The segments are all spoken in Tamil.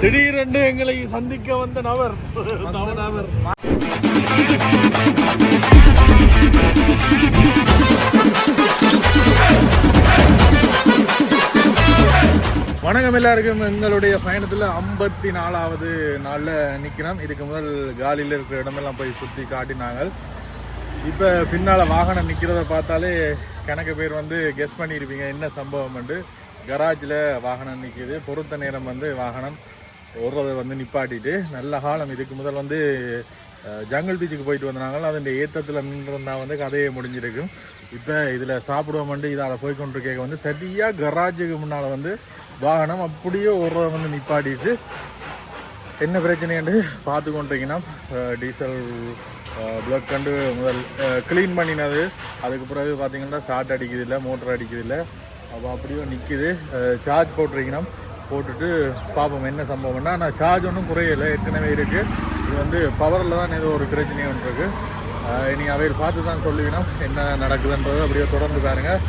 திடீரென்று எங்களை சந்திக்க வந்த நபர். நபர் வணக்கம் எல்லாருக்கும். எங்களுடைய பயணத்தில் ஐம்பத்தி நாலாவது நாளில் நிற்கிறோம் இதுக்கு முதல் காலியில் இருக்கிற இடமெல்லாம் போய் சுற்றி காட்டினாங்க. இப்போ பின்னால் வாகனம் நிற்கிறத பார்த்தாலே கணக்கு பேர் வந்து கெஸ் பண்ணியிருப்பீங்க என்ன சம்பவம்ண்டு கராஜில் வாகனம் நிற்கிது பொருத்த நேரம் வந்து வாகனம் ஓடுறதை வந்து நிப்பாட்டிட்டு நல்ல காலம் இதுக்கு முதல் வந்து ஜங்கல் பீச்சுக்கு போயிட்டு வந்தாங்களோ அதன் ஏத்தத்தில் நின்றுருந்தா வந்து கதையே முடிஞ்சிருக்கும். இப்போ இதில் சாப்பிடுவோம்ட்டு இதால் போய் கொண்டிருக்க வந்து சரியாக கராஜுக்கு முன்னால் வந்து வாகனம் அப்படியே ஓடுறத வந்து நிப்பாட்டிட்டு என்ன பிரச்சனைன்னு பார்த்து கொண்டிருக்கீங்கன்னா டீசல் பிளக் கண்டு முதல் க்ளீன் பண்ணினது. அதுக்கு பிறகு பார்த்தீங்கன்னா ஷார்ட் அடிக்குது இல்லை மோட்டர் அடிக்குது இல்லை. அப்போ அப்படியே நிற்கிது சார்ஜ் போட்டிருக்கீங்கன்னா போட்டுட்டு பார்ப்போம் என்ன சம்பவம்னா ஆனால் சார்ஜ் ஒன்றும் குறையலை ஏற்கனவே இருக்குது இது வந்து பவரில் தான் ஏதோ ஒரு பிரச்சனை ஒன்று இருக்குது இனி அவையில் பார்த்து தான் சொல்லுவீங்கன்னா என்ன நடக்குதுன்றது அப்படியே தொடர்ந்து பாருங்கள்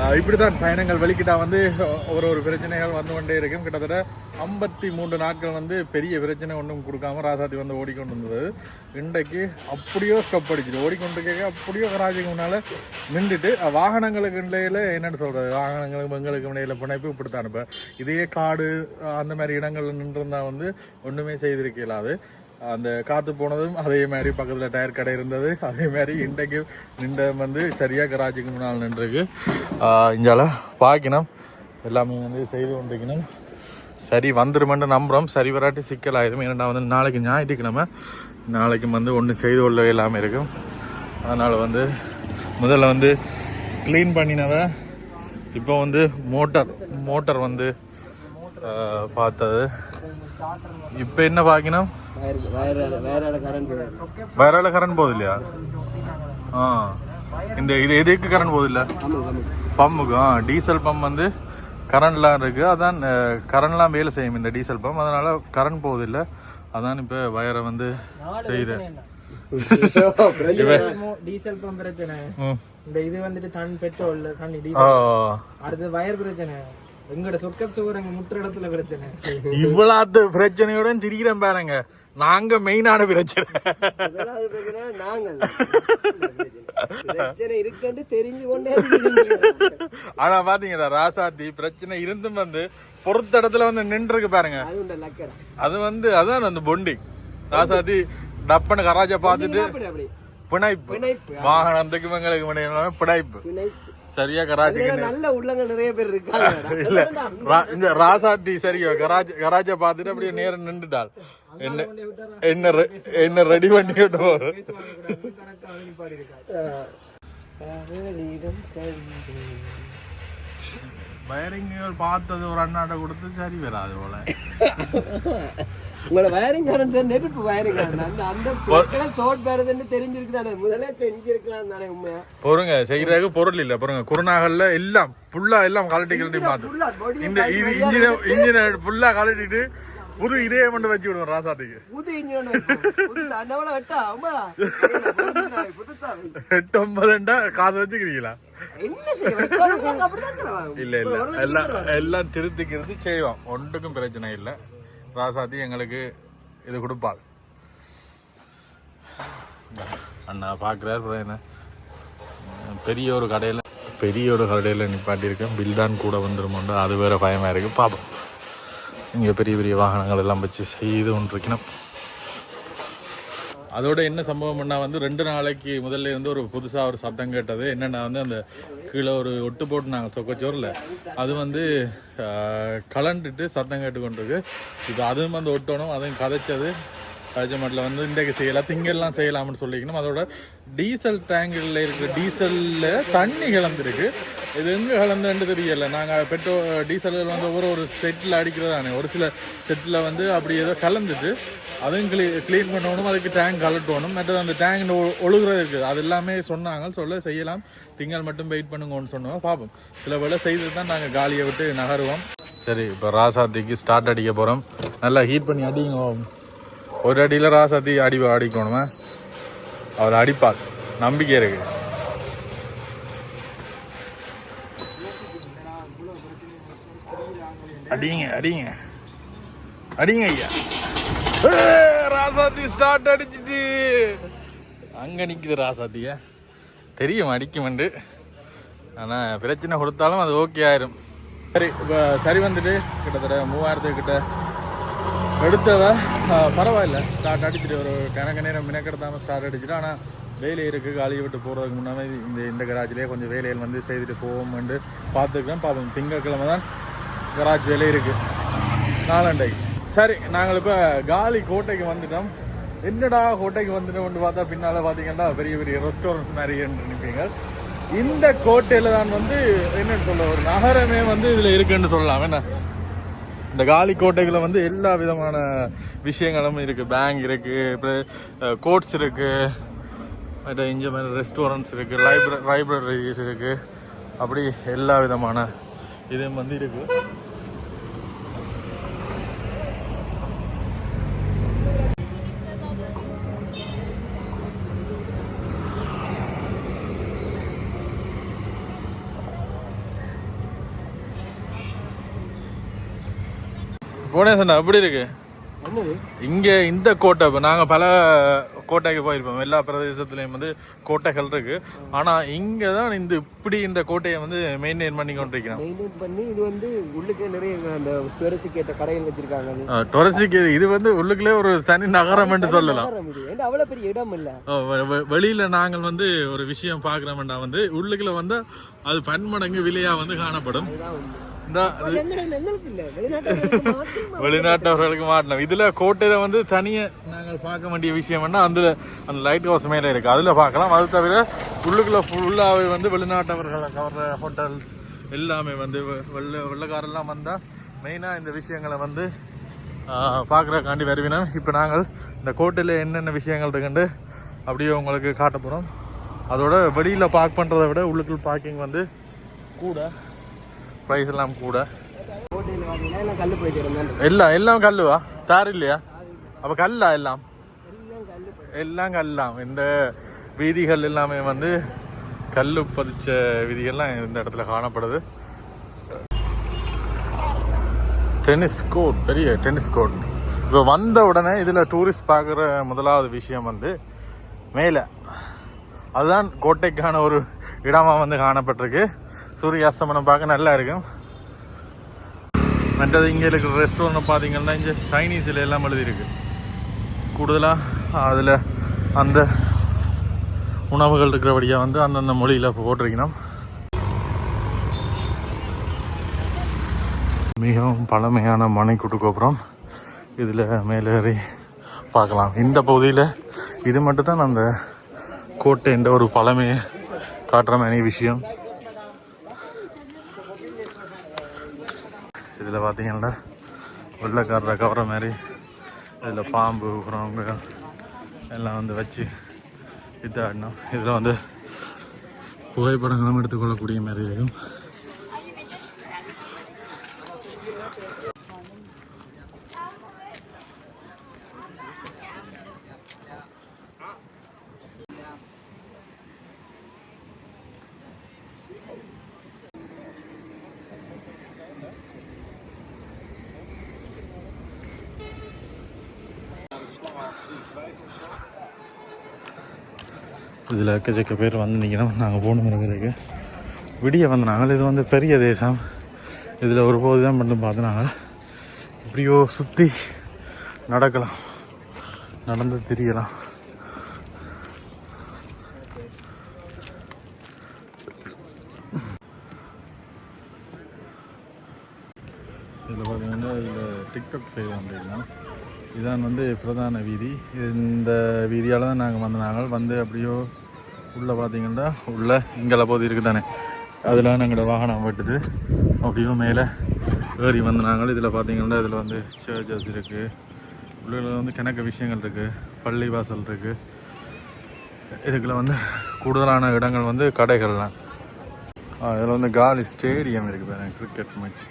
இப்படி இப்படித்தான் பயணங்கள் வெளிக்கிட்டா வந்து ஒரு ஒரு பிரச்சனைகள் வந்து கொண்டே இருக்கும். கிட்டத்தட்ட ஐம்பத்தி மூன்று நாட்கள் வந்து பெரிய பிரச்சனை ஒன்றும் கொடுக்காம ராசாத்தி வந்து ஓடிக்கொண்டு இருந்தது இன்றைக்கு அப்படியோ ஸ்டப் அடிச்சுது ஓடிக்கொண்டு கேட்க அப்படியோ ராஜுக்கு முன்னால் நின்றுட்டு வாகனங்களுக்கு இடையில என்னென்னு சொல்கிறது வாகனங்களுக்கு பெண்களுக்கு இடையில பிணைப்பு இப்படித்தான். இப்போ இதே காடு அந்த மாதிரி இடங்கள்ல நின்றுருந்தா வந்து ஒன்றுமே செய்திருக்கலாது. அந்த காத்து போனதும் அதே மாதிரி பக்கத்தில் டயர் கடை இருந்தது. அதே மாதிரி இன்றைக்கு நின்ற வந்து சரியாக கராஜுக்கு முன்னால் நின்றுருக்கு. இஞ்சால பார்க்கணும் எல்லாமே வந்து செய்து கொண்டிருக்கணும். சரி வந்துருமென்று நம்புகிறோம் சரி வராட்டி சிக்கல் ஆயிரும். ஏன்னா வந்து நாளைக்கு ஞாயிற்றுக்கிழமை. நாளைக்கு வந்து ஒன்று செய்து கொள்ள இல்லாமல் இருக்கும். அதனால் வந்து முதல்ல வந்து க்ளீன் பண்ணினவ இப்போ வந்து மோட்டார் மோட்டார் வந்து பார்த்தது. இப்போ என்ன பார்க்கணும் வேற கரண்ட் வயரால கரண்ட் போகுது இல்லையா ஆ. இந்த இது எதுக்கு கரண்ட் போகுது இல்ல பம்புக்கு ஆ. டீசல் பம்ப் வந்து கரண்ட்லாம் இருக்கு. அதான் கரண்ட்லாம் வேலை செய்யும் இந்த டீசல் பம்ப் அதனால கரண்ட் போகுது இல்ல அதான் இப்போ வயரை வந்து செய்யுது. டீசல் பம்ப் பிரச்சனை. இந்த இது வந்துட்டு தன் பெட்ரோல் தண்ணி ஆ, டீசல் அடுத்து வயர் பிரச்சனை. எங்கட சொக்கப் சுவர் எங்க முற்ற இடத்துல பிரச்சனை. இவ்வளவு பிரச்சனையோட திரிக்கிறேன் பாருங்க. நாங்க மெயினான பிரச்சனை. ஆனா பாத்தீங்களா ராசாத்தி பிரச்சனை இருந்தும் வந்து பொறுத்த இடத்துல வந்து நின்றுருக்கு பாருங்க. அது வந்து அதான் அந்த பொண்டிங் ராசாத்தி டப்பன்னு கராஜ பார்த்துட்டு பிணைப்பு. பிணைப்பு வாகனத்துக்கு எங்களுக்கு பிணைப்பு. சரியா இதுல நல்ல உள்ளங்கள் நிறைய பேர் இருக்காங்க. இந்த ராசாத்தி சரியா? கராஜ் கராஜ பார்த்துட்டு அப்படியே நேரம் நின்றுட்டாள். என்ன என்ன என்ன ரெடி காதலிடம் கண்டு வயரிங்கள் பார்த்தது ஒரு அண்ணாட்ட கொடுத்து சரி வராது போல. உங்களோட வயரிங் காரன் நெருப்பு வயரிங் காரன் அந்த அந்த சோட் பேரதுன்னு தெரிஞ்சிருக்கிறானே. முதல்ல தெரிஞ்சிருக்கலாம் தானே உண்மையா? பொறுங்க செய்யறதுக்கு பொருள் இல்ல பொறுங்க. குருநாகல்ல எல்லாம் புல்லா எல்லாம் கலட்டி கலட்டி பார்த்து ஃபுல்லா இந்த இது இன்ஜினை இன்ஜினை ஃபுல்லா கலட்டிட்டு புது இதே மட்டும் வச்சு விடுவோம் ராசாத்திக்கு. புது இன்ஜின் புது அண்ணாவோட வெட்டா அம்மா. புதுசா. எட்டு ஒன்பதுண்டா காசு வச்சுக்கிறீங்களா. இல்ல இல்ல. எல்லாம் எல்லாம் திருத்திக்கிறது செய்வோம். ஒன்றுக்கும் பிரச்சனை இல்லை. ராசாத்தி எங்களுக்கு இது கொடுப்பாள். அண்ணா பார்க்குறாரு என்ன? பெரிய ஒரு கடையில் பெரிய ஒரு கடையில் நிப்பாட்டியிருக்கேன். பில் தான் கூட வந்துருமோண்டு அது வேற பயமாக இருக்குது பார்ப்போம் இங்கே பெரிய பெரிய வாகனங்கள் எல்லாம் வச்சு செய்து கொண்டிருக்கணும் அதோட என்ன சம்பவம்னா வந்து ரெண்டு நாளைக்கு முதல்ல இருந்து ஒரு புதுசாக ஒரு சத்தம் கேட்டது. என்னென்னா வந்து அந்த கீழே ஒரு ஒட்டு போட்டு நாங்கள் சொக்கச்சோரில் அது வந்து கலண்டுட்டு சத்தம் கேட்டு கொண்டிருக்கு இப்போ அதுவும் வந்து ஒட்டணும் அதுவும் கதைச்சது. ராஜமாட்டில் வந்து இன்றைக்கு செய்யலாம் திங்கெல்லாம் செய்யலாம்னு சொல்லிக்கணும். அதோட டீசல் டேங்கில் இருக்கிற டீசலில் தண்ணி கலந்துருக்கு. இது எங்கே கலந்துன்னு தெரியல. நாங்கள் பெட்ரோல் டீசல் வந்து ஒவ்வொரு ஒரு செட்டில் அடிக்கிறதானே. ஒரு சில செட்டில் வந்து அப்படி ஏதோ கலந்துட்டு அதுவும் க்ளீ க்ளீன் பண்ணணும் அதுக்கு டேங்க் கலட்டணும் மற்றது அந்த டேங்க் ஒழுகுறது இருக்குது. அது எல்லாமே சொன்னாங்க. சொல்ல செய்யலாம். திங்கள் மட்டும் வெயிட் பண்ணுங்கன்னு சொன்னோம். பார்ப்போம். சில வேலை செய்து தான் நாங்கள் காலியை விட்டு நகருவோம். சரி இப்போ ராசாத்திக்கு ஸ்டார்ட் அடிக்க போகிறோம் நல்லா ஹீட் பண்ணி அடிங்க ஒரு அடியில் ராசாத்தி அடி அடிக்கணுமே அவர் அடிப்பார். நம்பிக்கை இருக்கு. அடிங்க அடிங்க. அடிங்க ஐயா. ராசாத்தி ஸ்டார்ட் அடிச்சிச்சு. அங்கே நிற்குது ராசாத்திய. தெரியும் அடிக்குமெண்டு ஆனால் பிரச்சனை கொடுத்தாலும் அது ஓகே ஆயிரும். சரி இப்போ சரி வந்துட்டு கிட்டத்தட்ட மூவாயிரத்துக்கிட்ட எடுத்தவ பரவாயில்ல. ஸ்டார்ட் அடிச்சுட்டு ஒரு கணக்கு நேரம் மினக்கெடுத்தாமல் ஸ்டார்ட் அடிச்சுட்டு ஆனால் வேலை இருக்குது காலியை விட்டு போகிறதுக்கு முன்னாடி இந்த இந்த கராஜிலே கொஞ்சம் வேலைகள் வந்து செய்துட்டு போவோம்னு பார்த்துக்கிறேன் பார்ப்போம் திங்கட்கிழமை தான் கராஜ் வேலை இருக்குது நாலண்டை சரி நாங்கள் இப்போ காலி கோட்டைக்கு வந்துட்டோம். என்னடா கோட்டைக்கு வந்துட்டோம்னு பார்த்தா பின்னால் பார்த்தீங்கன்னா பெரிய பெரிய ரெஸ்டாரண்ட் நிறைய நிற்பீங்க இந்த கோட்டையில் தான் வந்து என்னன்னு சொல்ல ஒரு நகரமே வந்து இதில் இருக்குன்னு சொல்லலாம். என்ன? இந்த காலி கோட்டைகளை வந்து எல்லா விதமான விஷயங்களும் இருக்குது பேங்க் இருக்குது கோட்ஸ் இருக்குது மற்ற இங்கே மாதிரி ரெஸ்டாரண்ட்ஸ் இருக்குது லைப்ரரி லைப்ரரிஸ் இருக்குது அப்படி எல்லா விதமான இதுவும் வந்து இருக்குது புவனேசன் அப்படி இருக்கு. இங்க இந்த கோட்டை இப்ப நாங்க பல கோட்டைக்கு போயிருப்போம். எல்லா பிரதேசத்துலயும் வந்து கோட்டைகள் இருக்கு. ஆனா இங்க தான் இந்த இப்படி இந்த கோட்டையை வந்து மெயின்டைன் பண்ணி கொண்டிருக்கிறோம். மெயின்டைன் பண்ணி இது வந்து உள்ளுக்கே நிறைய அந்த பெருசுக்கு ஏற்ற கடைகள் வச்சிருக்காங்க. டொரசிக்கு இது வந்து உள்ளுக்குள்ளே ஒரு தனி நகரம் என்று சொல்லலாம். அவ்வளவு பெரிய இடம் இல்ல? வெளியில நாங்கள் வந்து ஒரு விஷயம் பாக்குறோம்டா வந்து உள்ளுக்குள்ள வந்து அது பன்மடங்கு விலையா வந்து காணப்படும். வெளிநாட்டவர்களுக்கு மாட்டணும் இதுல கோட்டையில வந்து தனியா நாங்கள் பார்க்க வேண்டிய விஷயம் என்ன? அந்த அந்த லைட் ஹவுஸ் மேல இருக்கு. அதுல பார்க்கலாம். அது தவிர உள்ளுக்குள்ள ஃபுல்லாவே வந்து வெளிநாட்டவர்களை கவர்ற ஹோட்டல்ஸ் எல்லாமே வந்து வெள்ள வெள்ளக்காரெல்லாம் வந்தா மெயினா இந்த விஷயங்களை வந்து பார்க்குறக்காண்டி வருவினா இப்போ நாங்கள் இந்த கோட்டையில் என்னென்ன விஷயங்கள் இருக்குண்டு அப்படியே உங்களுக்கு காட்ட போகிறோம் அதோட வெளியில் பார்க் பண்ணுறதை விட உள்ளுக்குள் பார்க்கிங் வந்து கூட ப்ரைஸ் எல்லாம் கூட. எல்லாம் எல்லாம் கல்லுவா? தார் இல்லையா அப்ப கல்லா எல்லாம்? எல்லாம் கல்லாம். இந்த வீதிகள் எல்லாமே வந்து கல்லு பதிச்ச வீதிகள்லாம் இந்த இடத்துல காணப்படுது. டென்னிஸ் கோர்ட் பெரிய டென்னிஸ் கோர்ட் இப்போ வந்த உடனே இதில் டூரிஸ்ட் பார்க்குற முதலாவது விஷயம் வந்து மேலே. அதுதான் கோட்டைக்கான ஒரு இடமா வந்து காணப்பட்டிருக்கு. சூரிய அஸ்தமனம் பார்க்க நல்லா இருக்கும் மற்றது இங்கே இருக்கிற ரெஸ்டாரண்ட் பார்த்தீங்கன்னா இங்கே சைனீஸில் எல்லாம் எழுதியிருக்கு. கூடுதலாக அதில் அந்த உணவுகள் இருக்கிறபடியாக வந்து அந்தந்த மொழியில் போட்டிருக்கணும். மிகவும் பழமையான மனைக்குட்டு கோபுரம். இதில் மேலேறி பார்க்கலாம். இந்த பகுதியில் இது மட்டும் தான் அந்த கோட்டைன்ற ஒரு பழமையை காட்டுற மாதிரி விஷயம். இதில் பார்த்தீங்கன்னா வெள்ளைக்காரரை கவர மாதிரி இதில் பாம்பு உக்கிறவங்க எல்லாம் வந்து வச்சு இதாடணும். இதில் வந்து புகைப்படங்களும் எடுத்துக்கொள்ளக்கூடிய மாதிரி இருக்கும். இதில் எக்கச்சக்க பேர் வந்து நீங்கள் நாங்கள் போகணும் விடிய வந்து நாங்கள் இது வந்து பெரிய தேசம். இதில் ஒரு போது தான் மட்டும் பார்த்தனால இப்படியோ சுற்றி நடக்கலாம். நடந்து திரியலாம் இதில் பார்த்தீங்கன்னா இதில் டிக்டாக் செய்வோம் அப்படின்னா இதான் வந்து பிரதான வீதி. இந்த வீதியால் தான் நாங்கள் வந்த நாங்கள் வந்து அப்படியோ உள்ளே பார்த்தீங்கன்னா உள்ளே இங்கே போது இருக்குது தானே. அதெல்லாம் எங்களோட வாகனம் வெட்டுது. அப்படியோ மேலே ஏறி வந்து நாங்கள் இதில் பார்த்தீங்கன்னா இதில் வந்து சர்ச்சஸ் இருக்குது உள்ள வந்து கிணக்க விஷயங்கள் இருக்குது பள்ளி வாசல் இருக்குது இதுக்குள்ள வந்து கூடுதலான இடங்கள் வந்து கடைகள்லாம். இதில் வந்து காலி ஸ்டேடியம் இருக்குது பாருங்கள் கிரிக்கெட் மேட்ச்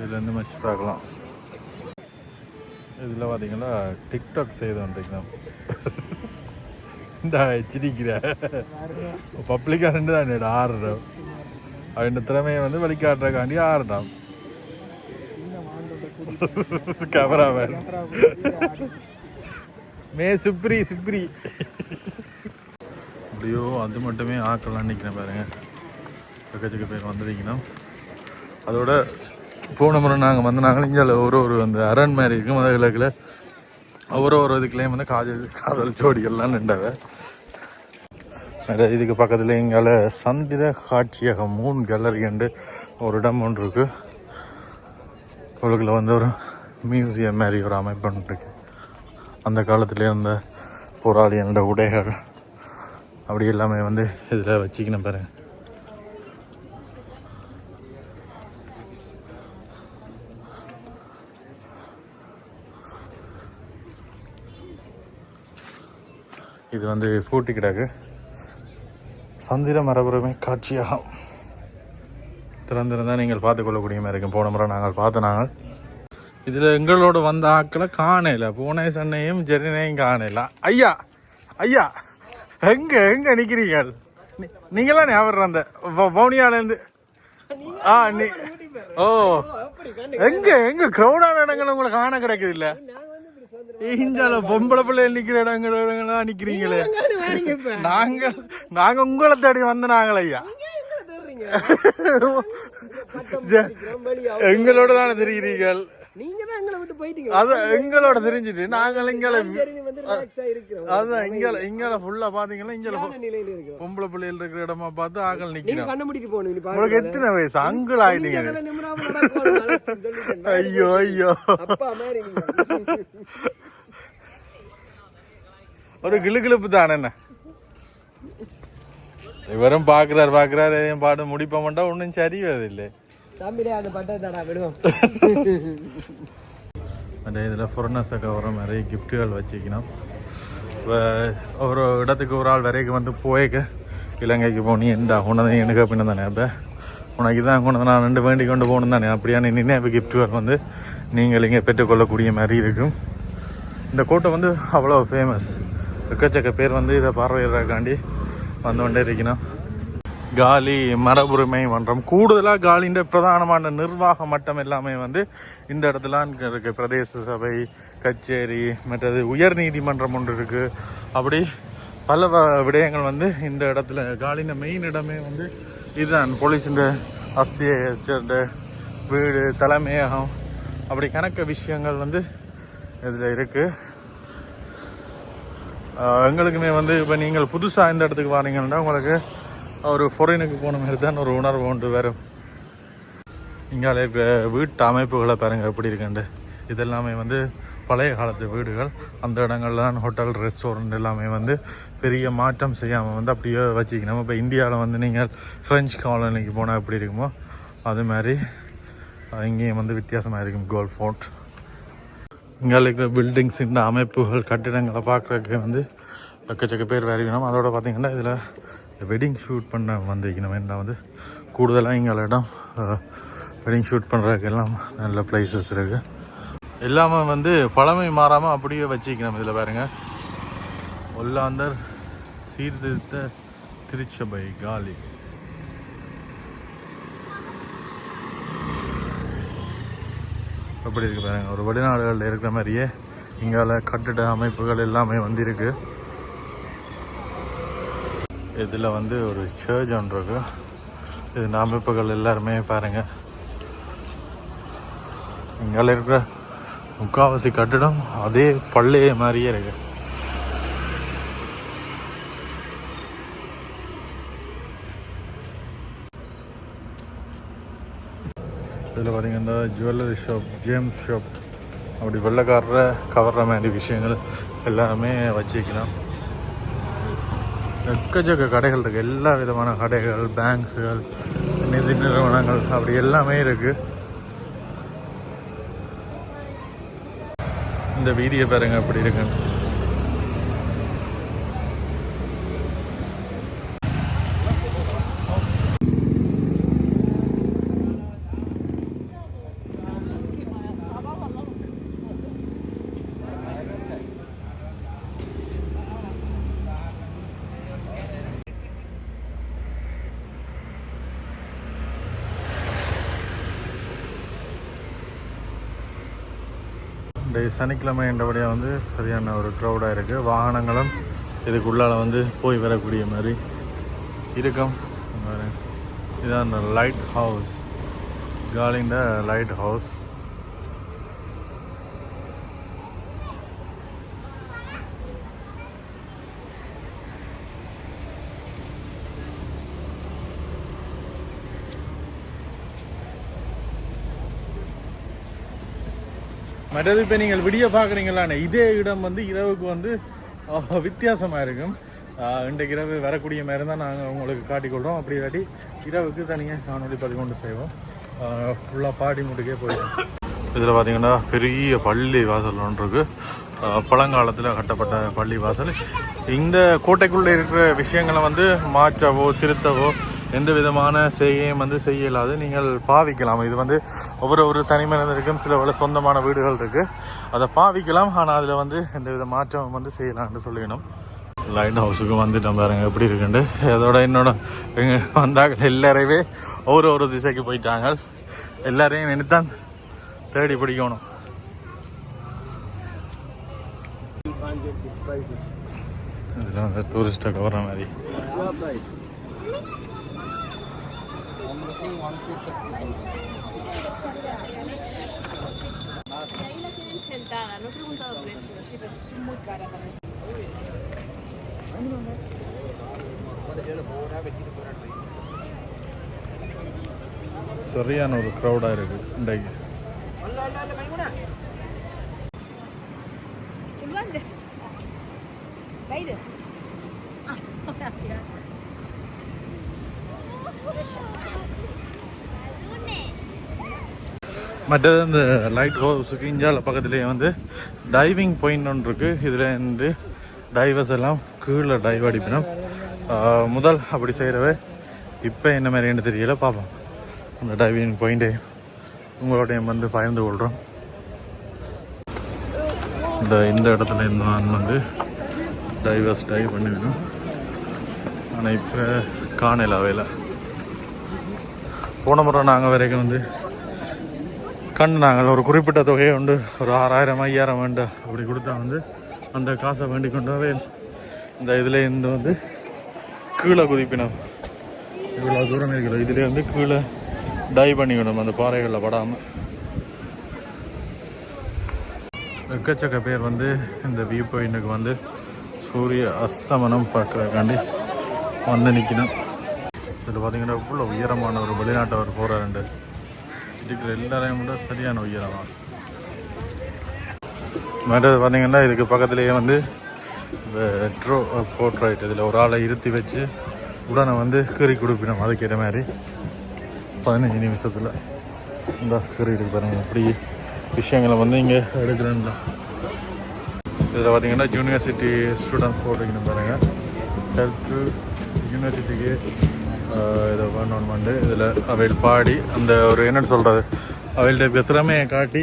இதுலேருந்து மேட்ச் பார்க்கலாம். இதில் பார்த்தீங்கன்னா டிக்டாக் செய்தோன்றீங்களா இந்த சிரிக்கிற. பப்ளிக்காக ரெண்டு தான் ஆடுறோம் அவன் திறமையை வந்து வெளிக்காட்டுறக்காண்டி ஆடுறான் கேமராமேன் மே சுப்ரி சுப்ரி. அப்படியோ அது மட்டுமே ஆக்கலாம் நிற்கிறேன் பாருங்க. பக்கத்துக்கு பேர் வந்திருக்கணும். அதோட போன முறை நாங்கள் வந்து நாங்கள் இங்கே ஒரு ஒரு அந்த அரண் மாதிரி இருக்கும் மத விளக்கில். ஒரு ஒரு இதுக்குலேயும் வந்து காதல் காதல் ஜோடிகள்லாம் நின்றவ. இதுக்கு பக்கத்தில் எங்கால சந்திர காட்சியகம் மூன் கேலரி என்று ஒரு இடம் ஒன்று இருக்கு. உலகில் வந்து ஒரு மியூசியம் மாதிரி ஒரு அமைப்பு ஒன்று இருக்கு. அந்த காலத்துல இருந்த போராளிகளோட உடைகள் அப்படி எல்லாமே வந்து இதில் வச்சுக்கணும் பாருங்க. இது வந்து பூட்டி கிடக்கு. சந்திர மரபுரமே காட்சியாகும். திறந்திருந்தால் நீங்கள் பார்த்து கொள்ளக்கூடிய மாதிரி இருக்கும். போன முறை நாங்கள் பார்த்த நாங்கள். இதில் எங்களோட வந்த ஆக்களை காணல. பூனை சென்னையும் ஜெரினையும் காணல. ஐயா ஐயா எங்கே எங்கே நிற்கிறீர்கள் நீங்களாம் ஞாபகம் அந்த பவுனியாலேருந்து ஆ நீ ஓ எங்கே எங்கே எங்க எங்க கிரௌடான இடங்கள் உங்களை காண கிடைக்குது இல்லை நான் வந்து இப்படி சுதந்திரம் இஞ்சால பொம்பளை பிள்ளை நிக்கிற இடங்கள் நிக்கிறீங்களே. நாங்க நாங்க உங்களை தேடி வந்து நாங்கள் ஐயா. எங்களோட தானே தெரிகிறீர்கள்? நீங்க தான் எங்களை விட்டு போயிட்டீங்க. அது எங்களோட தெரிஞ்சுட்டு நாங்கள் இருக்கிறோம் அதுதான் இங்கால ஃபுல்லா பாத்தீங்கன்னா இங்கால ஞான நிலையில இருக்கிறோம் பொம்பளை பிள்ளைகள் இருக்கிற இடமா பார்த்து நீங்க நிக்கிறோம் கண்ண முடிட்டு போகணும் நீ உங்களுக்கு பாருங்க. எத்தனை வயசு? அங்குள் ஆயிட்டீங்க. ஐயோ ஐயோ. ஒரு கிளுகிளுப்பு தானே என்ன? இவரும் பாக்குறாரு பாக்குறாரு எதையும் பாட்டு முடிப்ப மாட்டா ஒன்றும் சரி இல்லை தம்பிடே அந்த பட்டை தடா விடுவோம் அந்த இதில் ஃபொரனஸுக்கு வர நிறைய கிஃப்ட்டுகள் வச்சுக்கணும். இப்போ ஒரு இடத்துக்கு ஒரு ஆள் வரைக்கும் வந்து போய்க்க இலங்கைக்கு போனி எந்த உனதை எனக்கு அப்படின்னு தானே அப்போ? உனக்கு தான் கொண்டு நான் ரெண்டு வேண்டி கொண்டு போகணும் தானே அப்படியான நினைவு கிஃப்ட்டுகள் வந்து நீங்கள் இங்கே பெற்றுக்கொள்ளக்கூடிய மாதிரி இருக்கும். இந்த கோட்டை வந்து அவ்வளோ ஃபேமஸ் எக்கச்சக்க பேர் வந்து இதை பார்வையிடறக்காண்டி வந்து கொண்டே இருக்கணும் காலி மரபுரிமை மன்றம் கூடுதலாக காலின்ற பிரதானமான நிர்வாக மட்டம் எல்லாமே வந்து இந்த இடத்துல இருக்குது பிரதேச சபை கச்சேரி மற்றது உயர் நீதிமன்றம் ஒன்று இருக்குது அப்படி பல வ- விடயங்கள் வந்து இந்த இடத்துல காலின மெயின் இடமே வந்து இதுதான். போலீஸின் அஸ்தியை சேர்ந்த வீடு தலைமையகம் அப்படி கணக்க விஷயங்கள் வந்து இதில் இருக்குது எங்களுக்குமே வந்து இப்போ நீங்கள் புதுசாக இந்த இடத்துக்கு வரீங்கன்னா உங்களுக்கு ஒரு ஃபொரினுக்கு போன மாதிரி தான் ஒரு உணர்வு உண்டு வரும் இங்கால இப்போ வீட்டு அமைப்புகளை பாருங்கள் எப்படி இருக்குண்டு. இதெல்லாமே வந்து பழைய காலத்து வீடுகள். அந்த இடங்கள்ல தான் ஹோட்டல் ரெஸ்டாரண்ட் எல்லாமே வந்து பெரிய மாற்றம் செய்யாமல் வந்து அப்படியே வச்சுக்கணும் இப்போ இந்தியாவில் வந்து நீங்கள் ஃப்ரெஞ்ச் காலனிக்கு போனால் எப்படி இருக்குமோ அது மாதிரி இங்கேயும் வந்து வித்தியாசமாக இருக்கும் கோல் ஃபோர்ட் இங்கே இருக்கிற பில்டிங்ஸ் இந்த அமைப்புகள் கட்டிடங்களை பார்க்குறதுக்கு வந்து எக்கச்சக்க பேர் வரைக்கணும் அதோட பார்த்தீங்கன்னா இதில் இந்த வெட்டிங் ஷூட் பண்ண வந்திருக்கணும். நான் வந்து கூடுதலாக இங்கே இடம் வெட்டிங் ஷூட் பண்ணுறதுக்கு எல்லாம் நல்ல பிளேசஸ் இருக்குது எல்லாமே வந்து பழமை மாறாமல் அப்படியே வச்சுக்கணும் இதில் பாருங்க. ஒல்லாந்தர் சீர்திருத்த திருச்சபை காலி. அப்படி இருக்கு பாருங்கள் ஒரு வெளிநாடுகளில் இருக்கிற மாதிரியே இங்கால கட்டிட அமைப்புகள் எல்லாமே வந்திருக்கு. இதில் வந்து ஒரு சர்ச் ஒன்று இருக்கு. இது அமைப்புகள் எல்லாருமே பாருங்கள் இங்கே இருக்கிற முக்காவாசி கட்டிடம் அதே பள்ளியே மாதிரியே இருக்கு. இதில் பார்த்தீங்கன்னா ஜுவல்லரி ஷாப் ஜேம்ஸ் ஷாப் அப்படி வெள்ளைக்காரரை கவர்ற மாதிரி விஷயங்கள் எல்லாமே வச்சுக்கலாம் எக்கச்சக்க கடைகள் இருக்குது எல்லா விதமான கடைகள் பேங்க்ஸுகள் நிதி நிறுவனங்கள் அப்படி எல்லாமே இருக்குது இந்த வீதியை பாருங்க அப்படி இருக்குன்னு. இந்த சனிக்கிழமை என்றபடியாக வந்து சரியான ஒரு க்ரௌடாக இருக்குது வாகனங்களும் இதுக்குள்ளால வந்து போய் வரக்கூடிய மாதிரி இருக்கும். இதான் இந்த லைட் ஹவுஸ் காலிண்ட லைட் ஹவுஸ் மற்றது இப்போ நீங்கள் விடிய பார்க்குறீங்களானே? இதே இடம் வந்து இரவுக்கு வந்து வித்தியாசமாக இருக்கும். இன்றைக்கு இரவு வரக்கூடிய மாதிரி தான் நாங்கள் உங்களுக்கு காட்டிக்கொள்கிறோம் அப்படி இல்லாட்டி இரவுக்கு தனியாக காணொலி பதிவு செய்வோம். ஃபுல்லாக பாடி முட்டுக்கே போயிடும். இதில் பார்த்தீங்கன்னா பெரிய பள்ளி வாசல் ஒன்று இருக்குது பழங்காலத்தில் கட்டப்பட்ட பள்ளி வாசல். இந்த கோட்டைக்குள்ளே இருக்கிற விஷயங்களை வந்து மாற்றவோ திருத்தவோ எந்த விதமான செய்கையும் வந்து செய்ய இயலாது நீங்கள் பாவிக்கலாம். இது வந்து ஒவ்வொரு ஒரு தனி மனிதருக்கும் சில வேலை சொந்தமான வீடுகள் இருக்கு. அதை பாவிக்கலாம். ஆனால் அதில் வந்து எந்த வித மாற்றம் வந்து செய்யலாம்னு சொல்லிக்கணும் லைட் ஹவுஸுக்கு வந்துட்டோம் பாருங்க. எப்படி இருக்குண்டு? அதோட என்னோட எங்க வந்தாங்க எல்லாரையுமே ஒரு ஒரு திசைக்கு போயிட்டாங்க. எல்லாரையும் என்னத்தான் தேடி பிடிக்கணும். இதில் வந்து டூரிஸ்ட்டை கவர்ற மாதிரி. sentada, no he preguntado precio, sí, pero es muy cara para esto. சரியான ஒரு க்ரௌடாக இருக்கு இன்றைக்கு ¿Dónde? ¿Veide? மற்றது இந்த லைட் ஹவுஸுக்கு இந்தியாவில் பக்கத்துலேயே வந்து டைவிங் பாயிண்ட் ஒன்று இருக்குது இதில் வந்து டைவர்ஸ் எல்லாம் கீழே டைவ் அடிப்பினோம். முதல் அப்படி செய்கிறவ இப்போ என்ன மாதிரின்னு தெரியல பார்ப்போம் அந்த டைவிங் பாயிண்ட்டே உங்களோடைய வந்து பகிர்ந்து கொள்கிறோம் இந்த இந்த இடத்துல இருந்து நான் வந்து டைவர்ஸ் டைவ் பண்ணிவிடும். ஆனால் இப்போ காணல அவையில். போன முறை நாங்கள் வரைக்கும் வந்து கண்டு நாங்கள் ஒரு குறிப்பிட்ட தொகையை உண்டு ஒரு ஆறாயிரம் ஐயாயிரம் வேண்ட அப்படி கொடுத்தா வந்து அந்த காசை வேண்டி கொண்டாவே இந்த இதில் இருந்து வந்து கீழே குதிப்பினோம். இவ்வளோ தூரம் இருக்கிறோம். இதில் வந்து கீழே டை பண்ணிக்கணும் அந்த பாறைகளில் படாமல் எக்கச்சக்க பேர் வந்து இந்த வியூ பாயிண்ட்டுக்கு வந்து சூரிய அஸ்தமனம் பார்க்குறதுக்காண்டி வந்து நிற்கணும் இதில் பார்த்தீங்கன்னா இவ்வளோ உயரமான ஒரு வெளிநாட்டவர் போகிறாருண்டு இருக்கிற எல்லாரையும் விட சரியான உயரமா மற்றது பார்த்தீங்கன்னா இதுக்கு பக்கத்துலேயே வந்து ட்ரோ போர்ட்ரைட் இதில் ஒரு ஆளை இருத்தி வச்சு உடனே வந்து கீறி கொடுப்பினோம். அதுக்கேற்ற மாதிரி பதினஞ்சு நிமிஷத்தில். இந்த கீறி இருக்கு பாருங்கள் இப்படி விஷயங்களை வந்து இங்கே எடுக்கிறேன்ல. இதில் பார்த்தீங்கன்னா யூனிவர்சிட்டி ஸ்டூடெண்ட் போட்டிங்கன்னு பாருங்கள் ஹெல்த் யூனிவர்சிட்டிக்கு இதை பண்ணணுமெண்டு இதில் அவையில் பாடி அந்த ஒரு என்னன்னு சொல்கிறது அவையில்ட திறமையை காட்டி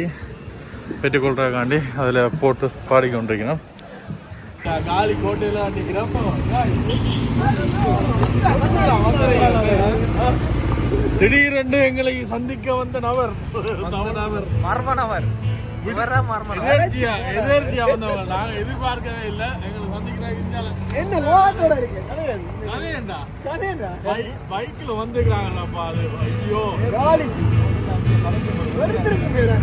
பெற்றுக்கொள்றதுக்காண்டி அதில் போட்டு பாடிக்கொண்டிருக்கணும் காலி கோட்டையில் திடீரென்று எங்களை சந்திக்க வந்த நபர். மர்மனவர் இவரா மர்மனவர் எதர்ச்சியா எதர்ச்சியா வந்தவர் நாங்க எதிர்பார்க்கவே இல்லை. எங்களை சந்திக்கிறாங்க என்ன லோகத்தோட இருக்கு கதையா? கதையண்டா? கதையா? பைக்ல வந்துக்கிறாங்களாப்பா அது ஐயோ. காலி. வெறுத்திருக்கு மேடம்.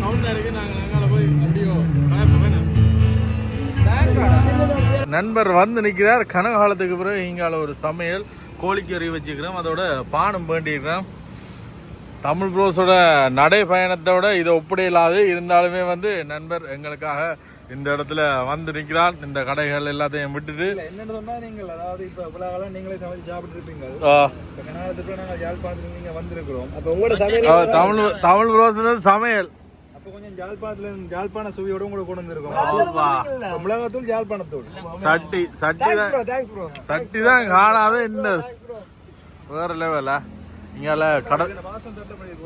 சவுண்டா இருக்கு. நாங்க அங்கால போய் அப்படியோ கலப்பு வேணும். நண்பர் வந்து நிற்கிறார் கனகாலத்துக்கு பிறகு இங்கால ஒரு சமையல் கோழிக்கறி வச்சுக்கிறோம். அதோட பானம் வேண்டியிருக்கிறோம். தமிழ் ப்ரோஸோட நடை பயணத்தோட இது ஒப்படையில்லாது இருந்தாலுமே வந்து நண்பர் எங்களுக்காக இந்த இடத்துல வந்து நிற்கிறான் இந்த கடைகள் எல்லாத்தையும் விட்டுட்டு. என்னன்னு சொன்னா நீங்கள் அதாவது இப்ப இவ்வளவு காலம் நீங்களே சமைச்சு சாப்பிட்டு இருப்பீங்க கனகாலத்துக்கு நாங்க யாழ்ப்பாணத்துல நீங்க வந்திருக்கிறோம். அப்ப உங்களோட சமையல் ஆ, தமிழ் தமிழ் ப்ரோஸ் சமையல். அப்ப கொஞ்சம் யாழ்ப்பாணத்துல யாழ்ப்பாண சுவையோட உங்களுக்கு கொண்டு வந்திருக்கோம். மிளகாத்தூள் யாழ்ப்பாணத்தூள் சட்டி சட்டி தான் bro, thanks bro. சட்டி தான் காணாத என்ன வேற லெவலா இங்கால கடல்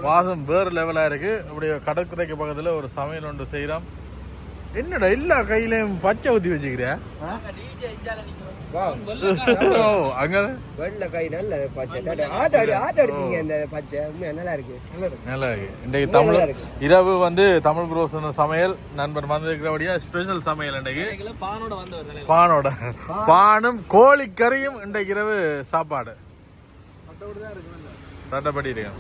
வாசம் வேறு லெவலாக இருக்குது அப்படியே கடற்கரைக்கு பக்கத்தில் ஒரு சமையல் ஒன்று செய்கிறோம் என்னடா எல்லா கையிலயும் பச்சை ஊத்தி வச்சுக்கிறியா? ஓ அங்க? வெள்ளை கை நல்ல பச்சை. டாடா. ஆட்ட அடி ஆட்ட அடிச்சீங்க இந்த பச்சை. நல்லா இருக்கு. நல்லா இருக்கு. இன்றைக்கு தமிழ். இரவு வந்து தமிழ் புரோசன சமையல். நண்பர் வந்திருக்கிறபடியா ஸ்பெஷல் சமையல் இன்றைக்கு. பானோட வந்தவர் பானோட. பானும் கோழிக்கறியும் இன்றைக்கு இரவு சாப்பாடு. நல்லா சாப்பிடலாம்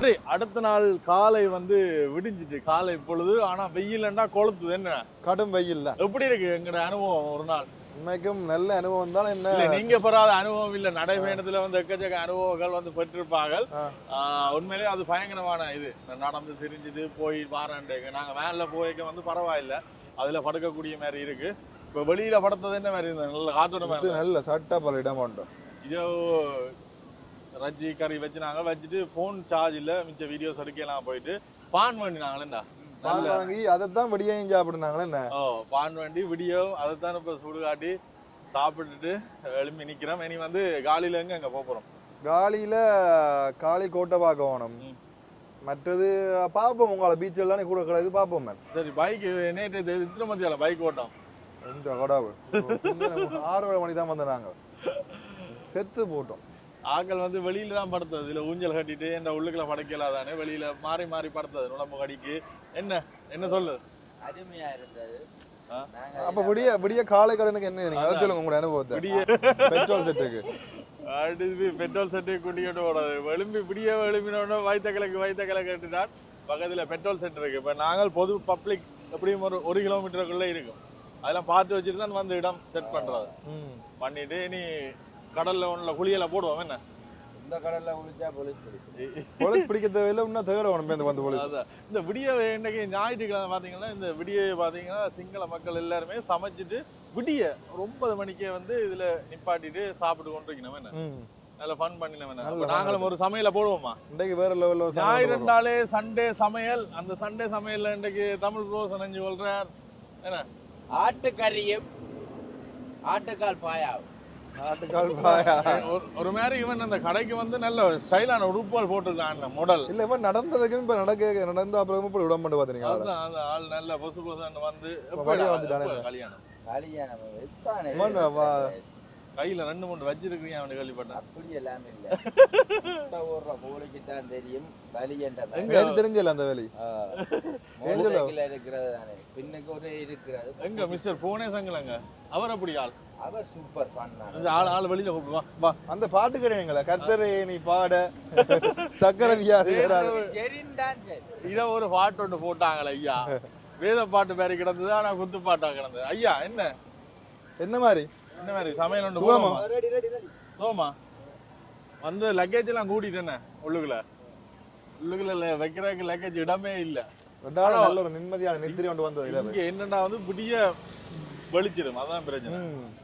சரி அடுத்த நாள் காலை வந்து விடிஞ்சிட்டு காலை பொழுது ஆனா வெயிலண்டா கொளுத்துது. என்ன? கடும் வெயில் எப்படி இருக்கு எங்கட அனுபவம் ஒரு நாள்? உண்மைக்கும் நல்ல அனுபவம் தான் என்ன? இல்ல நீங்க பெறாத அனுபவம் இல்ல. நடைபயணத்துல வந்து எக்கச்சக்க அனுபவங்கள் வந்து பெற்றிருப்பாங்க உண்மையிலேயே அது பயங்கரமான இது. நடந்து திரிஞ்சுட்டு போய் வாரண்டே. நாங்க வேன்ல போய்க்க வந்து பரவாயில்ல. அதுல படுக்கக்கூடிய மாதிரி இருக்கு. இப்ப வெளியில படுத்தது என்ன மாதிரி? இருந்தது நல்ல காத்தோட மாதிரி நல்ல சட்ட பல இடம் உண்டு. இதோ ரஜ்ஜி கறி வச்சு நாங்க வச்சுட்டு போன் சார்ஜ் இல்ல. மிச்ச வீடியோஸ் எடுக்கலாம் போயிட்டு. பான் வேண்டினாங்களேண்டா பால் வாங்கி அதைத்தான் வெடியையும் சாப்பிடுனாங்களே என்ன? ஓ பான் வண்டி வீடியோ அதைத்தான் இப்ப சுடு காட்டி சாப்பிட்டுட்டு எழும்பி நிக்கிறோம். இனி வந்து காலையில எங்க அங்க போறோம்? காலையில காலை கோட்டை பார்க்க போனோம் ம். மற்றது பார்ப்போம். உங்களை பீச் எல்லாம் கூட கிடக்கு பார்ப்போம் மேம். சரி பைக் நேற்று மத்தியால பைக் ஓட்டம். ஆறு மணி தான் வந்தோம் நாங்க. செத்து போட்டோம். ஆக்கள் வந்து வெளியில தான் படுத்தது. இதுல ஊஞ்சல் கட்டிட்டு இந்த உள்ளுக்குள்ள படைக்கலாதானே வெளியில மாறி மாறி படுத்தது. நுழம்பு கடிக்கு. என்ன? என்ன சொல்லு? அருமையா இருந்தது. அப்ப விடிய விடிய காலை கடனுக்கு என்ன நீங்க சொல்லுங்க உங்களோட அனுபவத்தை? விடிய பெட்ரோல் செட்டுக்கு. அடுத்து பெட்ரோல் செட்டு கூட்டிக்கிட்டு ஓடாது எழும்பி விடிய எழும்பினோட வைத்த கிழக்கு வைத்த கிழக்கு கட்டினான் பக்கத்துல பெட்ரோல் செட் இருக்கு. இப்ப நாங்கள் பொது பப்ளிக் எப்படியும் ஒரு ஒரு கிலோமீட்டருக்குள்ள இருக்கும். அதெல்லாம் பார்த்து வச்சுட்டு தான் வந்து இடம் செட் பண்றது. பண்ணிட்டு இனி கடல்ல ஒண்ணுல குளியல போடுவோம் என்ன? இந்த கடல்ல குளிச்சா போலீஸ் பிடிக்கும். போலீஸ் பிடிக்க தேவையில்லை இன்னும் தேட இந்த வந்து போலீஸ். இந்த விடிய இன்னைக்கு ஞாயிற்றுக்கிழமை பாத்தீங்கன்னா இந்த விடிய பாத்தீங்கன்னா சிங்கள மக்கள் எல்லாருமே சமைச்சிட்டு விடிய ஒரு ஒன்பது மணிக்கே வந்து இதுல நிப்பாட்டிட்டு சாப்பிட்டு கொண்டிருக்கணும் என்ன. நல்ல ஃபன் அப்ப நாங்களும் ஒரு சமையல போடுவோமா? இன்றைக்கு வேற லெவல்ல ஞாயிறு சமையல் ரெண்டாலே சண்டே சமையல். அந்த சண்டே சமையல்ல இன்றைக்கு தமிழ் ரோஸ் நினைஞ்சு கொள்றார் என்ன? ஆட்டுக்கறியும் ஆட்டுக்கால் பாயாவும். ஆட்டுக்கால் பாயா ஒரு- மாதிரி இவன் அந்த கடைக்கு வந்து நல்ல ஸ்டைலான உடுப்பால் போட்டுருக்கான் மாடல் இல்ல இப்ப நடந்ததுக்கு இப்ப நடக்க நடந்த அப்புறம் இப்ப விட மாட்டேன் அதுதான் அந்த ஆள் நல்ல பொசு பொசுன்னு வந்து வந்துட்டானே. எப்ப கல்யாணம் கல்யாணம். கையில ரெண்டு மூணு வச்சிருக்கீங்க அவனு கேள்விப்பட்டேன். அப்படி எல்லாம் இல்ல. ஓடுற கோழிக்கு தான் தெரியும். வலி என்ற எனக்கு தெரிஞ்சல அந்த வேலை? ஏஞ்சலோ? இருக்கிறது தானே. பின்னுக்கு ஒரு இருக்கிறது. எங்க மிஸ்டர் போனே சங்கலங்க. அவர் அப்படி ஆள். அவர் சூப்பர் இந்த ஆள் ஆள் வெளியில கூப்பிடு, வா வா. அந்த பாட்டு கிடையாங்களா கர்த்தரே நீ பாட. சக்கர வியாதி இத ஒரு பாட்டு ஒன்று போட்டாங்களே ஐயா. வேத பாட்டு மாதிரி கிடந்தது ஆனா குத்து பாட்டா கிடந்தது. ஐயா என்ன? என்ன மாதிரி? என்ன மாதிரி? சமையல் ஒன்று சுகமா? போடுவோமா? Ready ready ready. சோமா. வந்து லக்கேஜ் எல்லாம் கூட்டிட்டு என்ன? உள்ளுக்குள்ள. உள்ளுக்குள்ள வைக்கிறதுக்கு லக்கேஜ் இடமே இல்ல. ரெண்டாவது நல்ல ஒரு நிம்மதியான நித்திரை கொண்டு வந்தது இல்ல இங்க என்னன்னா வந்து விடிய வெளிச்சிடும் அதான் பிரச்சனை.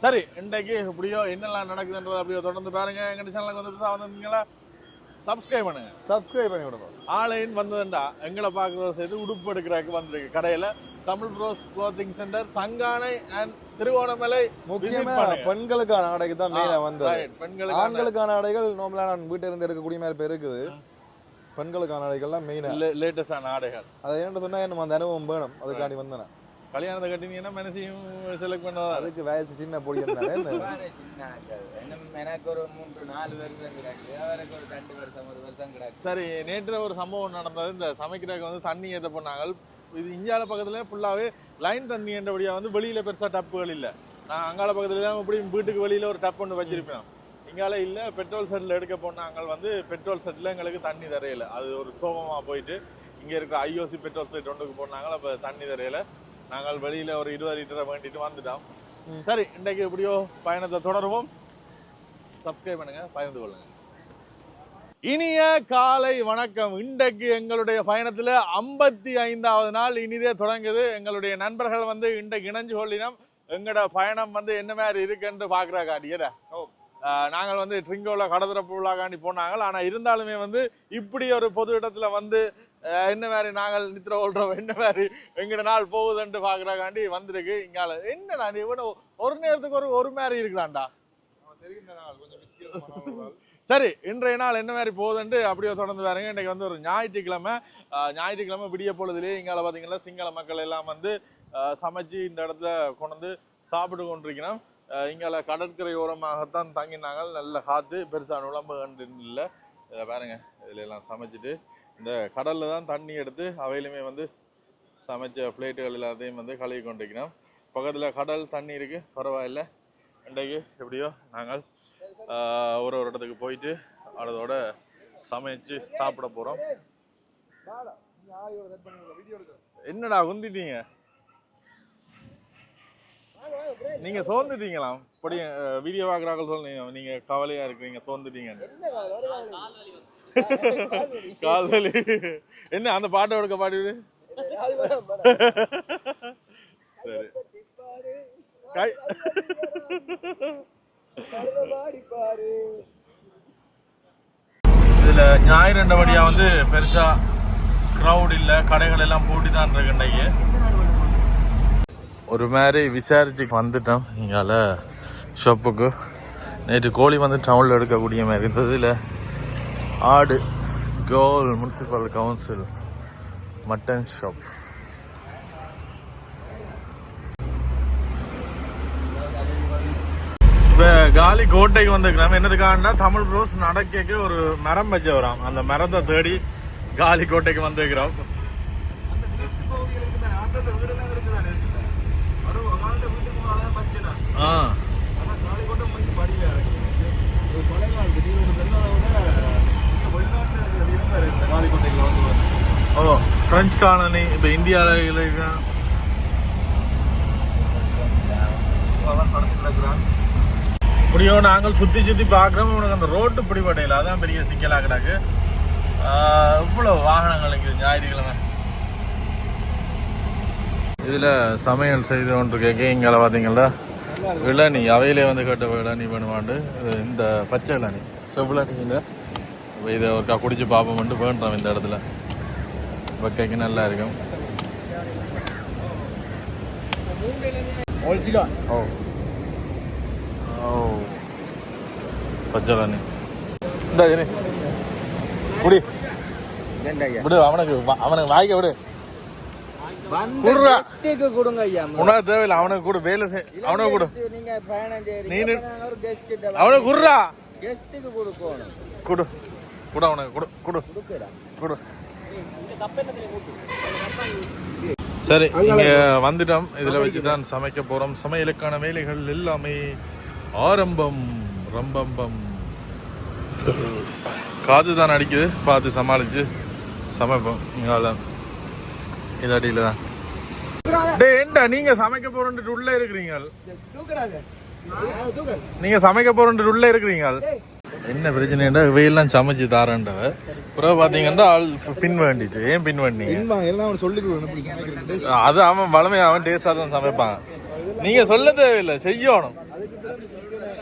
சரி இன்றைக்கு எப்படியோ என்னெல்லாம் நடக்குதுன்றதை அப்படியோ தொடர்ந்து பாருங்க. எங்க சேனலுக்கு வந்து புதுசா வந்திருந்தீங்களா சப்ஸ்கிரைப் பண்ணுங்க. சப்ஸ்கிரைப் பண்ணி விடுங்க. ஆன்லைன் வந்ததுண்டா. எங்களை பார்க்குறத செய்து உடுப்பு எடுக்கிறதுக்கு வந்திருக்கு கடையில. Tamil bros clothing centre Chankanai and Thiruvonamalai முக்கியமா. பெண்களுக்கான ஆடைக்கு தான் மெயினா வந்தது. ஆண்களுக்கான ஆடைகள் நார்மலா நான் வீட்டுல இருந்து எடுக்கக்கூடிய மாதிரி இருக்குது. பெண்களுக்கான ஆடைகள்லாம் மெயினா லேட்டஸ்டான ஆடைகள். அதை என்ன சொன்னா என்ன அந்த அனுபவம் வேணும். அதுக்காண்டி வந்தேன் கல்யாணத்தை கட்டினீங்கன்னா மனசையும் செலக்ட் பண்ணுவதா அதுக்கு வயசு சின்ன பொடி ஆட்கள். எனக்கு ஒரு மூன்று நாலு வருஷம் கிடக்கு. அவருக்கு ஒரு ரெண்டு வருஷம் ஒரு வருஷம் கிடக்கு. சரி நேற்று ஒரு சம்பவம் நடந்தது. இந்த சமைக்கிறதுக்கு வந்து தண்ணி ஏற்ற பண்ணாங்க இது இந்தியால பக்கத்துல ஃபுல்லாவே லைன் தண்ணி என்றபடியா வந்து வெளியில பெருசா டப்புகள் இல்ல. நான் அங்கால பக்கத்துல தான் இப்படி வீட்டுக்கு வெளியில ஒரு டப் ஒன்று வச்சிருப்பேன். இங்கால இல்ல பெட்ரோல் செட்ல எடுக்க போனாங்க வந்து பெட்ரோல் செட்ல எங்களுக்கு தண்ணி தரையில. அது ஒரு சோகமா போயிட்டு இங்க இருக்க ஐஓசி பெட்ரோல் செட் ஒன்றுக்கு போனாங்க அப்ப தண்ணி தரையில. நாங்கள் வெளியில ஒரு இருபது லிட்டரை வேண்டிட்டு வந்துட்டோம். சரி இன்றைக்கு எப்படியோ பயணத்தை தொடருவோம். சப்ஸ்கிரைப் பண்ணுங்க பகிர்ந்து கொள்ளுங்க. இனிய காலை வணக்கம். இன்றைக்கு எங்களுடைய பயணத்துல ஐம்பத்தி ஐந்தாவது நாள் இனிதே தொடங்குது. எங்களுடைய நண்பர்கள் வந்து இன்றைக்கு இணைஞ்சு கொள்ளினோம். எங்களோட பயணம் வந்து என்ன மாதிரி இருக்குன்னு பாக்குறா காட்டியத நாங்கள் வந்து ட்ரிங்கோல கடற்கரை உள்ளாகாண்டி போனாங்க. ஆனா இருந்தாலுமே வந்து இப்படி ஒரு பொது இடத்துல வந்து என்ன மாதிரி நாங்கள் நித்திர கொள்றோம் என்ன மாதிரி எங்கட நாள் போகுதுன்ட்டு பாக்குறாக்காண்டி வந்திருக்கு. இங்கால என்னடா நீ இவனு ஒரு நேரத்துக்கு ஒரு ஒரு மாதிரி இருக்கிறான்டா சரி இன்றைய நாள் என்ன மாதிரி போகுதுன்ட்டு அப்படியே தொடர்ந்து பாருங்க. இன்றைக்கி வந்து ஒரு ஞாயிற்றுக்கிழமை. ஞாயிற்றுக்கிழமை விடிய பொழுதுலேயே இங்கால பார்த்தீங்கன்னா சிங்கள மக்கள் எல்லாம் வந்து சமைச்சு இந்த இடத்துல கொண்டு வந்து சாப்பிட்டு கொண்டிருக்கிறோம். இங்கால கடற்கரையோரமாகத்தான் தங்கினாங்க. நல்ல காற்று பெருசாக நுழம்பு கண்டு இல்லை. இதை பாருங்க இதுல எல்லாம் சமைச்சிட்டு இந்த கடலில் தான் தண்ணி எடுத்து அவையிலுமே வந்து சமைச்ச பிளேட்டுகள் எல்லாத்தையும் வந்து கழுவி கொண்டிருக்கிறோம். பக்கத்தில் கடல் தண்ணி இருக்குது பரவாயில்ல. இன்றைக்கு எப்படியோ நாங்கள் ஒரு ஒரு இடத்துக்கு போயிட்டு அதோட சமைச்சு சாப்பிட போகிறோம் என்னடா குந்திட்டீங்க நீங்க சோர்ந்துட்டீங்களாம் இப்படி வீடியோ பார்க்குறாங்க சொல்லுங்க நீங்க கவலையா இருக்கிறீங்க சோர்ந்துட்டீங்க. கால் வலி. என்ன அந்த பாட்டை எடுக்க பாடிவிடு. சரி. கை இதுல ஞாயிறு ரெண்டு மணியா வந்து பெருசா க்ரௌட் இல்ல கடைகள் எல்லாம் பூட்டி தான் இருக்கு இன்னைக்கு. ஒரு மாதிரி விசாரிச்சு வந்துட்டோம் இங்கால ஷாப்புக்கு நேற்று கோழி வந்து டவுனில் எடுக்கக்கூடிய மாதிரி இருந்தது. இல்லை ஆடு கோல் முனிசிபல் கவுன்சில் மட்டன் ஷாப் இப்போ காலி கோட்டைக்கு வந்துருக்கிறோம். என்னதுக்காகனா தமிழ் ரோஸ் நடக்க ஒரு மரம் வச்சு வரோம் அந்த மரத்தை தேடி காலி கோட்டைக்கு வந்துருக்கிறோம். ஆ. ஓ பிரெஞ்சு காலனி இப்போ இந்தியாவில் இருக்க. இப்படியோ நாங்கள் சுற்றி சுற்றி பார்க்குறோம். உனக்கு அந்த ரோட்டு பிடிபடையில் அதான் பெரிய சிக்கலாக கிடக்கு. இவ்வளோ வாகனங்கள் இங்கே ஞாயிற்றுக்கிழமை. இதில் சமையல் செய்து கொண்டு கேட்க இங்கே பார்த்தீங்களா இளநீ. அவையிலே வந்து கேட்ட இளநீ பண்ணுவாண்டு இந்த பச்சை இளநீ. இப்போ இதை ஒருக்கா குடிச்சு பார்ப்போம்ட்டு வேண்டுறோம் இந்த இடத்துல. வைக்கைக்கு நல்லா இருக்கும். ஓ. ஓ பச்சை இளநீ இந்த இரு. குடி. விடு அவனுக்கு அவனுக்கு வாய்க்க விடு. உனக்கு தேவையில்லை அவனுக்கு கூட வேலை செய் அவனுக்கு கொடு. நீங்க அவனுக்கு குடுறா. கெஸ்ட்டுக்கு கொடுக்கணும். குடு. குடு அவனுக்கு குடு குடு. குடு. சரி இங்க வந்துட்டோம். இதுல வச்சு தான் சமைக்க போறோம். சமையலுக்கான வேலைகள் எல்லாமே ஆரம்பம் ரம்பம்பம். காது தான் அடிக்குது பார்த்து சமாளிச்சு சமைப்போம். இங்கால இது அடியில தான். டேய் ஏன்டா நீங்க சமைக்க போறோன்ட்டு உள்ள இருக்கிறீங்க நீங்க சமைக்க போறோன்ட்டு உள்ள இருக்கிறீங்க என்ன பிரச்சனைடா இவையெல்லாம் சமைச்சு தாரண்டவ பிறகு பாத்தீங்கன்னா ஆள் பின் வேண்டிச்சு ஏன் பின் வேண்டீங்க அது அவன் வளமை அவன் டேஸ்டா தான் சமைப்பான். நீங்க சொல்ல தேவையில்லை செய்யணும்.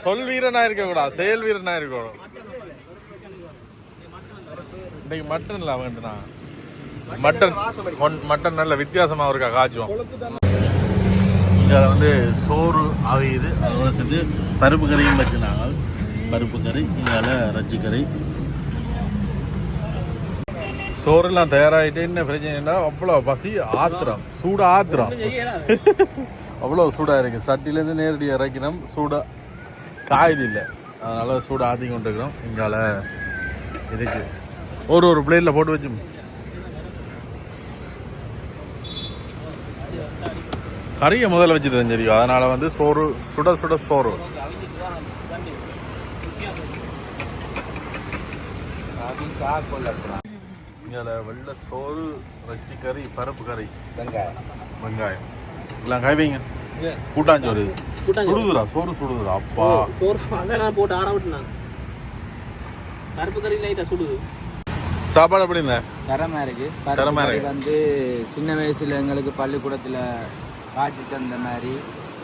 சொல் வீரனா இருக்க கூடாது செயல் வீரனா இருக்கணும். இன்னைக்கு மட்டன் இல்ல நான் மட்டன் மட்டன் நல்ல வித்தியாசமா இருக்கா காய்ச்சுவோம் இதில் வந்து சோறு ஆகியது அதோட சேர்ந்து பருப்பு கறியும் வச்சுனாங்க பருப்பு கறி இதால ரச்சி கறி. சோறுலாம் தயாராகிட்டு என்ன பிரச்சனைனா அவ்வளோ பசி ஆத்திரம். சூடு ஆத்திரம் அவ்வளோ சூடாக இருக்கு. சட்டிலேருந்து நேரடி இறக்கினோம். சூடாக காயுது இல்லை. அதனால சூடு ஆத்தி கொண்டு இருக்கிறோம் இங்கால இதுக்கு ஒரு ஒரு பிளேட்டில் போட்டு வச்சு கறியை முதல்ல வச்சுட்டு தெரியும்? அதனால வந்து சோறு சுட சுட சோறு. இங்கே வெள்ளை சோறு வச்சி கறி பருப்பு கறி. வெங்காயம். எல்லாம் கை வைங்க கூட்டாஞ்சோறு. இது சுடுதுடா சோறு சுடுதுடா அப்பா. அதான் போட்டு ஆற விட்டுனான் பருப்பு கறி லைட்டா சுடுது. சாப்பாடு எப்படி இருந்த தரமா இருக்கு. தரமா பருப்பு இருக்கு. கறி வந்து சின்ன வயசுல எங்களுக்கு பள்ளிக்கூடத்துல காய்ச்சி தந்த மாதிரி.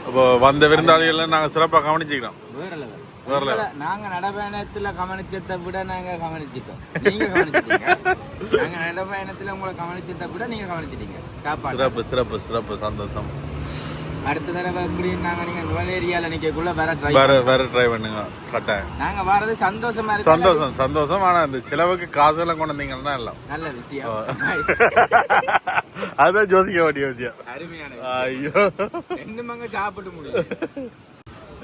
அப்போ வந்த விருந்தாளிகளை நாங்கள் சிறப்பாக கவனிச்சுக்கிறோம். வேற level. உங்களை நாங்க நடைபயணத்துல கவனிச்சதை விட நாங்க கவனிச்சிட்டோம். நீங்க கவனிச்சிட்டீங்க. நாங்க நடைபயணத்துல உங்களை கவனிச்சதை விட நீங்க கவனிச்சிட்டீங்க. சாப்பாடு. சிறப்பு சிறப்பு சிறப்பு சந்தோஷம். அடுத்த தடவை எப்படி நாங்க நீங்க நுவல் ஏரியால நிக்கக்குள்ள வேற ட்ரை வேற வேற ட்ரை பண்ணுங்க. கட்டாயம். நாங்க வரது சந்தோஷமா இருக்கு. சந்தோஷம் சந்தோஷம். ஆனா இந்த செலவுக்கு காசு எல்லாம் கொண்டு வந்தீங்கன்னா எல்லாம். நல்ல விஷயம். அதுதான் யோசிக்க வேண்டிய விஷயம். அருமையான ஐயோ. ரெண்டு மங்க சாப்பிட்டு முடியும்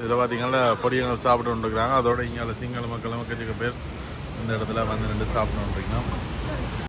இதில் பார்த்தீங்கன்னா பொடியங்கள் சாப்பிட்டு வந்துருக்குறாங்க அதோட இங்கே சிங்கள மக்கள் மக்களுக்கு பேர் இந்த இடத்துல வந்து நின்று சாப்பிட்டு வந்துருக்கோம்